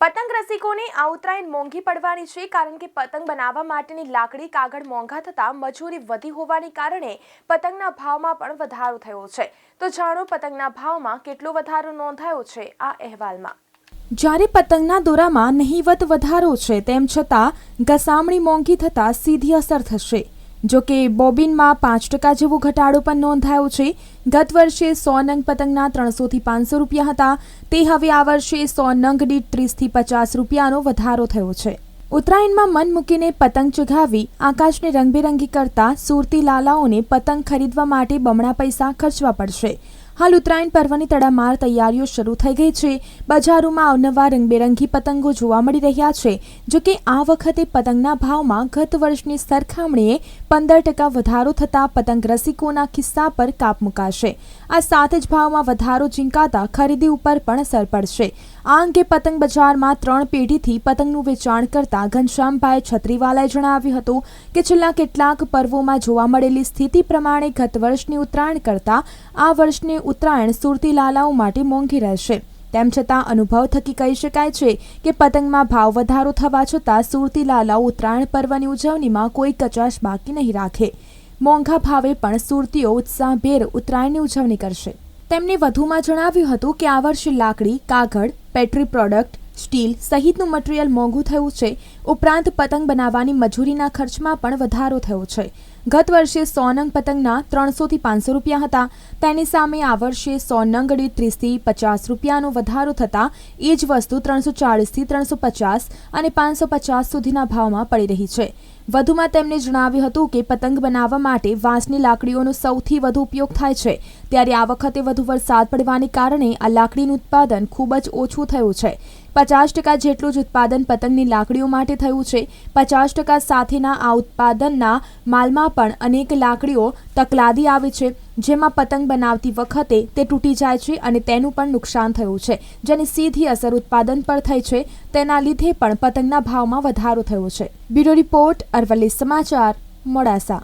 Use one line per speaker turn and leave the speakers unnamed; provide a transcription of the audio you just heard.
પતંગ રસિકોને આ ઉત્તરાયણ મોંઘી પડવાની છે, કારણ કે પતંગ બનાવવા માટેની લાકડી કાગળ મોંઘા થતાં મજૂરી વધી હોવાને કારણે પતંગના ભાવમાં પણ વધારો થયો છે. તો જાણો પતંગના ભાવમાં કેટલો વધારો નોંધાયો છે આ અહેવાલમાં.
જ્યારે પતંગના દોરામાં નહિવત વધારો છે, તેમ છતાં ઘસામણી મોંઘી થતાં સીધી અસર થશે. જો કે બોબિનમાં પાંચ ટકા જેવો ઘટાડો પણ નોંધાયો છે. ગત વર્ષે સો નંગ પતંગના ત્રણસોથી પાંચસો રૂપિયા હતા. તે હવે આ વર્ષે સો નંગ દીઠ ત્રીસથી પચાસ રૂપિયાનો વધારો થયો છે. ઉત્તરાયણમાં મન મૂકીને પતંગ ચગાવી આકાશને રંગબેરંગી કરતા સુરતી લાલાઓને પતંગ ખરીદવા માટે બમણા પૈસા ખર્ચવા પડશે. હાલ ઉત્તરાયણ પર્વની તડામાર તૈયારીઓ શરૂ થઈ ગઈ છે. બજારોમાં અવનવા રંગબેરંગી પતંગો જોવા મળી રહ્યા છે. જો કે આ વખતે પતંગના ભાવમાં ગત વર્ષની સરખામણીએ પંદર ટકા વધારો થતાં પતંગ રસિકોના ખિસ્સા પર કાપ મુકાશે. આ સાથે જ ભાવમાં વધારો ઝીંકાતા ખરીદી ઉપર પણ અસર પડશે. આ અંગે પતંગ બજારમાં ત્રણ પેઢીથી પતંગનું વેચાણ કરતા ઘનશ્યામભાઈ છત્રીવાલાએ જણાવ્યું હતું કે છેલ્લા કેટલાક પર્વોમાં જોવા મળેલી સ્થિતિ પ્રમાણે ગત વર્ષની ઉત્તરાયણ કરતાં આ વર્ષની ઉત્તરાયણ સુરતી લાલાઓ માટે મોંઘી રહેશે. તેમ છતાં અનુભવ થકી કહી શકાય છે કે પતંગમાં ભાવ વધારો થવા છતાં સુરતી લાલાઓ ઉત્તરાયણ પર્વની ઉજવણીમાં કોઈ કચાશ બાકી નહીં રાખે. મોંઘા ભાવે પણ સુરતીઓ ઉત્સાહભેર ઉત્તરાયણની ઉજવણી કરશે. તેમણે વધુમાં જણાવ્યું હતું કે આ વર્ષે લાકડી, કાગળ petri product સ્ટીલ સહિતનું મટીરિયલ મોંઘું થયું છે. ઉપરાંત પતંગ બનાવવાની મજૂરીના ખર્ચમાં પણ વધારો થયો છે. ગત વર્ષે સો નંગ પતંગના ત્રણસોથી પાંચસો રૂપિયા હતા. તેની સામે આ વર્ષે સો નંગ દીઠ ત્રીસથી પચાસ રૂપિયાનો વધારો થતાં એ જ વસ્તુ ત્રણસો ચાળીસથી ત્રણસો પચાસ અને પાંચસો પચાસ સુધીના ભાવમાં પડી રહી છે. વધુમાં તેમણે જણાવ્યું હતું કે પતંગ બનાવવા માટે વાંસની લાકડીઓનો સૌથી વધુ ઉપયોગ થાય છે. ત્યારે આ વખતે વધુ વરસાદ પડવાને કારણે આ લાકડીનું ઉત્પાદન ખૂબ જ ઓછું થયું છે. પચાસ ટકા જેટલું જ ઉત્પાદન પતંગની લાકડીઓ માટે થયું છે. પચાસ ટકા સાથેના આ ઉત્પાદનના માલમાં પણ અનેક લાકડીઓ તકલાદી આવે છે. જેમાં પતંગ બનાવતી વખતે તે તૂટી જાય છે અને તેનું પણ નુકસાન થયું છે. જેની સીધી અસર ઉત્પાદન પર થઈ છે. તેના લીધે પણ પતંગના ભાવમાં વધારો થયો છે. બ્યુરો રિપોર્ટ અરવલ્લી સમાચાર, મોડાસા.